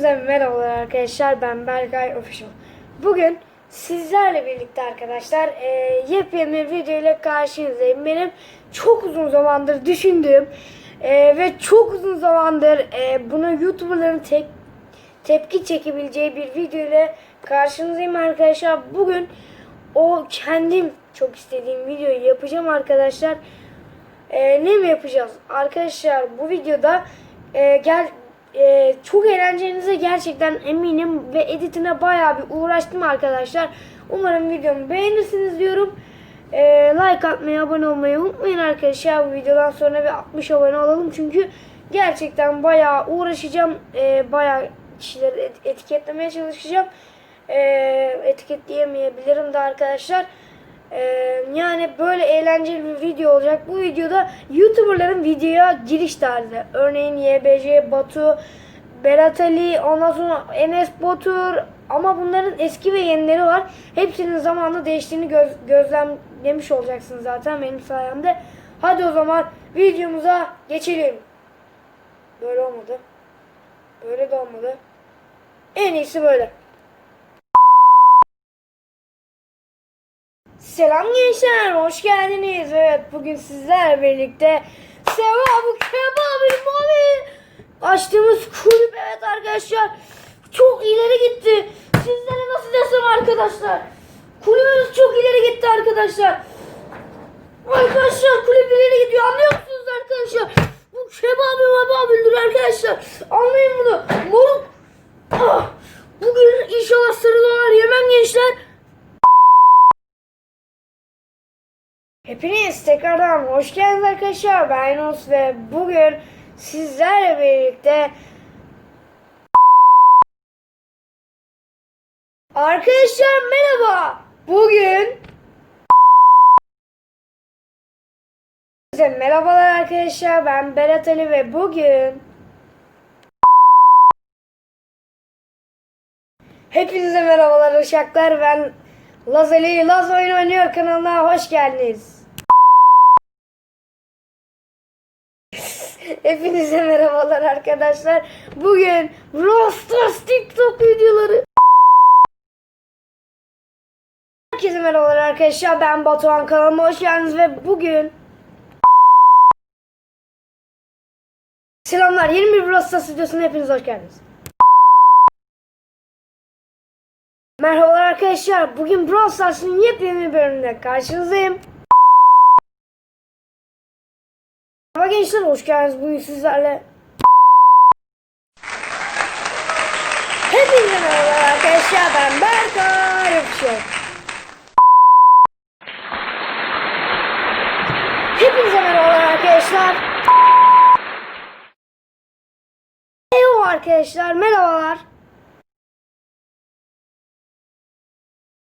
Hepinize merhabalar arkadaşlar. Ben Berkay Official. Bugün sizlerle birlikte arkadaşlar e, yepyeni video ile karşınızdayım. Benim çok uzun zamandır düşündüğüm e, ve çok uzun zamandır e, buna YouTuber'ların tek tepki çekebileceği bir video ile karşınızdayım arkadaşlar. Bugün o kendim çok istediğim videoyu yapacağım arkadaşlar. Ee, ne mi yapacağız? Arkadaşlar bu videoda e, gel e, çok eğleneceğinize gerçekten eminim ve editine bayağı bir uğraştım arkadaşlar. Umarım videomu beğenirsiniz diyorum. E, like atmayı, abone olmayı unutmayın arkadaşlar. Bu videodan sonra bir 60 abone olalım çünkü gerçekten bayağı uğraşacağım. E, bayağı kişileri et- etiketlemeye çalışacağım. E, etiketleyemeyebilirim de arkadaşlar. Yani böyle eğlenceli bir video olacak. Bu videoda YouTuber'ların videoya giriş tarzı. Örneğin YBC, Batu, Berat Ali, ondan sonra Enes Batur ama bunların eski ve yenileri var. Hepsinin zamanla değiştiğini göz, gözlemlemiş olacaksınız zaten benim sayemde. Hadi o zaman videomuza geçelim. Böyle olmadı. Böyle de olmadı. En iyisi böyle. Selam gençler, hoş geldiniz. Evet, bugün sizlerle birlikte Sevabı Kebabı Mavi açtığımız kulüp evet arkadaşlar çok ileri gitti. Sizlere nasıl desem arkadaşlar. Kulübümüz çok ileri gitti arkadaşlar. Arkadaşlar kulüp ileri gidiyor anlıyor musunuz arkadaşlar? Bu kebabı mababıdır arkadaşlar. Anlayın bunu. Moruk. Hepiniz tekrardan hoş geldiniz arkadaşlar. Ben Yunus ve bugün sizlerle birlikte Arkadaşlar merhaba. Bugün Size merhabalar arkadaşlar. Ben Berat Ali ve bugün Hepinize merhabalar uşaklar. Ben Laz Ali Laz Oyun Oynuyor kanalına hoş geldiniz. Hepinize merhabalar arkadaşlar. Bugün Rostos TikTok videoları. Herkese merhabalar arkadaşlar. Ben Batuhan kanalıma hoş geldiniz ve bugün Selamlar. Yeni bir Rostos videosuna hepiniz hoş geldiniz. Merhabalar arkadaşlar. Bugün Brawl Stars'ın yepyeni bir bölümünde karşınızdayım. Merhaba gençler hoş geldiniz bugün sizlerle. Hepinize merhabalar arkadaşlar ben Berkay Yapışıyor. Hepinize merhabalar arkadaşlar. Merhaba arkadaşlar merhabalar.